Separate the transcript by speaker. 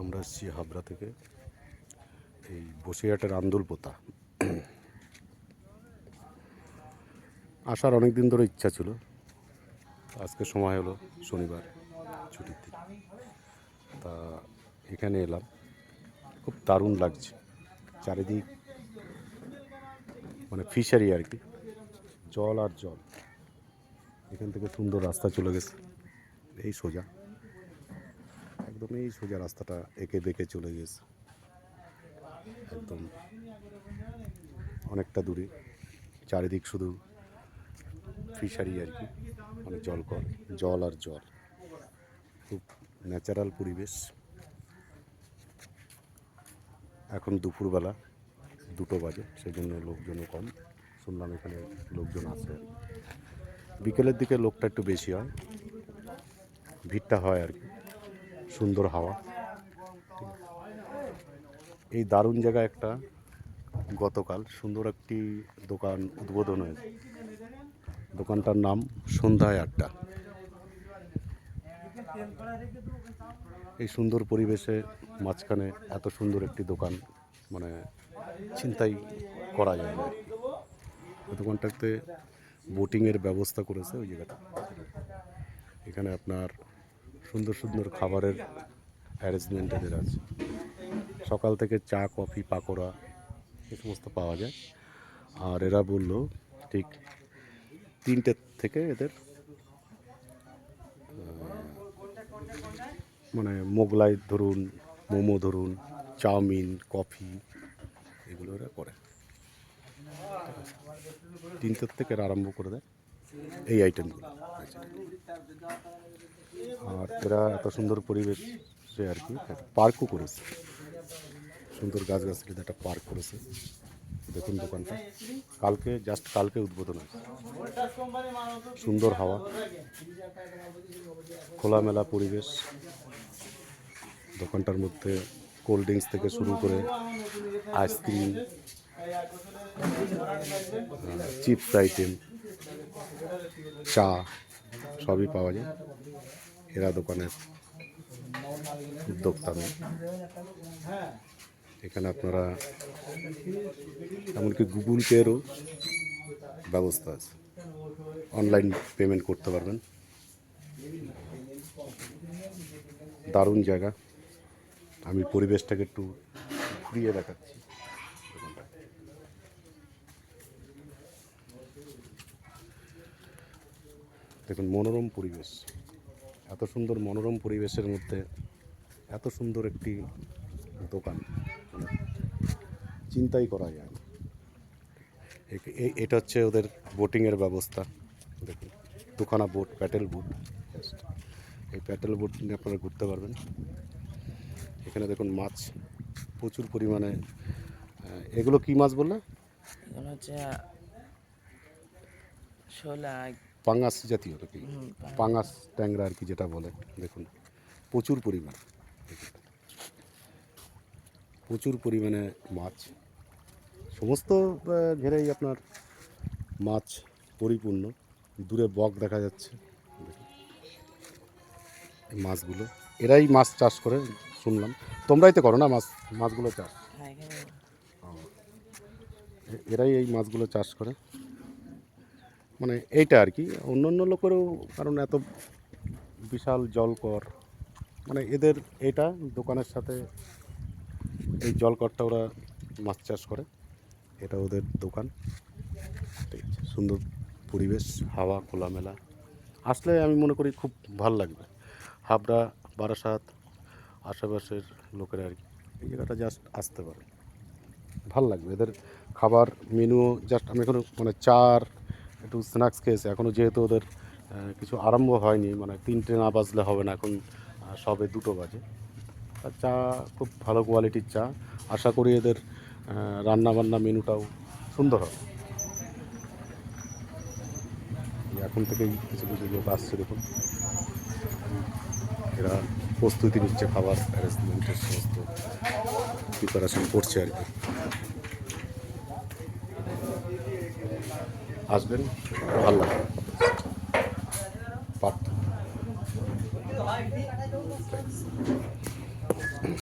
Speaker 1: আমরা এসেছি হাবড়া থেকে, এই বসিরহাটের আন্দুল পোতা আসার অনেক দিন ধরে ইচ্ছা ছিল। আজকে সময় হলো শনিবার, ছুটির দিন। তা এখানে এলাম। খুব দারুণ লাগছে। চারিদিক মানে ফিশারি আর কি। জল আর জল। এখান থেকে সুন্দর রাস্তা চলে গেছে। এই সোজা। একদম এই সোজা রাস্তাটা এঁকে বেঁকে চলে গেছে। একদম অনেকটা দূরে। চারিদিক শুধু ফিশারি আর কি মানে জল কল জল আর জল। খুব ন্যাচারাল পরিবেশ। এখন দুপুরবেলা দুটো বাজে সেই জন্য লোকজনও কম। শুনলাম এখানে লোকজন আছে। বিকেলের দিকে লোকটা একটু বেশি হয়। ভিড়টা হয় আর কি। সুন্দর হাওয়া। এই দারুণ জায়গা একটা গতকাল। সুন্দর একটি দোকান উদ্বোধন হয়েছে। দোকানটার নাম সন্ধ্যায় আড্ডা। এই সুন্দর পরিবেশে মাঝখানে এত সুন্দর একটি দোকান মানে চিন্তাই করা যায় না। দোকানটাতে বোটিংয়ের ব্যবস্থা করেছে ওই জায়গাটা। এখানে আপনার সুন্দর সুন্দর খাবারের অ্যারেঞ্জমেন্ট এদের আছে। সকাল থেকে চা, কফি, পাকোড়া এ সমস্ত পাওয়া যায়। আর এরা বলল, ঠিক তিনটে থেকে এদের মানে মোগলাই ধরুন, মোমো ধরুন, চাউমিন, কফি এগুলো এরা করে। তিনটের থেকে আরম্ভ করে দেয় এই আইটেমগুলো আর এরা এত সুন্দর পরিবেশ আর কি পার্কও করেছে। সুন্দর গাছগাছালিতে একটা পার্ক করেছে। দেখুন দোকানটা। কালকে জাস্ট কালকে উদ্বোধন হয়েছে। সুন্দর হাওয়া, খোলামেলা পরিবেশ। দোকানটার মধ্যে কোল্ড ড্রিঙ্কস থেকে শুরু করে আইসক্রিম চিপস আইটেম, চা, সবই পাওয়া যায়। এরা দোকানের উদ্যোক্তা। এখানে আপনারা এমনকি গুগল পেরও ব্যবস্থা আছে। অনলাইন পেমেন্ট করতে পারবেন। দারুণ জায়গা। আমি পরিবেশটাকে একটু ঘুরিয়ে দেখাচ্ছি। দেখুন, মনোরম পরিবেশ। এত সুন্দর মনোরম পরিবেশের মধ্যে এত সুন্দর একটি দোকান মানে চিন্তাই করা যায় এটা হচ্ছে ওদের বোটিংয়ের ব্যবস্থা। দেখুন, দুখানা বোট প্যাটেল বোট এই প্যাটেল বোট নিয়ে আপনারা ঘুরতে পারবেন। এখানে দেখুন মাছ প্রচুর পরিমাণে এগুলো কি মাছ বললে?
Speaker 2: এগুলো হচ্ছে শোলা
Speaker 1: পাঙ্গাস জাতীয় নাকি? পাঙ্গাস ট্যাংরা আর কি যেটা বলে দেখুন প্রচুর পরিমাণ। প্রচুর পরিমাণে মাছ। সমস্ত ঘেরেই আপনার মাছ পরিপূর্ণ। দূরে বক দেখা যাচ্ছে। মাছগুলো এরাই মাছ চাষ করে শুনলাম। তোমরাই তো করো না মাছ মাছগুলো চাষ।
Speaker 2: হ্যাঁ
Speaker 1: এরাই এই মাছগুলো চাষ করে। মানে এইটা আর কি। অন্য অন্য লোকেরও কারণ এত বিশাল জলকর মানে এদের এটা দোকানের সাথে এই জলকরটা ওরা মাছ চাষ করে, এটা ওদের দোকান। ঠিক সুন্দর পরিবেশ, হাওয়া, খোলামেলা। আসলে আমি মনে করি খুব ভালো লাগবে। হাবড়া, বারাসাত আশেপাশের লোকেরা আর কি এই জায়গাটা জাস্ট আসতে পারে। ভালো লাগবে। এদের খাবার মেনুও জাস্ট আমি এখনও মানে চার একটু স্ন্যাক্স খেয়েছি। এখনও যেহেতু ওদের কিছু আরম্ভ হয়নি মানে তিনটে না বাজলে হবে না এখন সবে দুটো বাজে। আর চা খুব ভালো কোয়ালিটির চা। আশা করি এদের রান্না বান্না মেনুটাও সুন্দর হবে। এখন থেকেই কিছু কিছু লোক আসছে, দেখুন। এরা প্রস্তুতি নিচ্ছে খাবার অ্যারেঞ্জমেন্টের সমস্ত প্রিপারেশন করছে আর কি। আসবেন। আল্লাহ পার্থ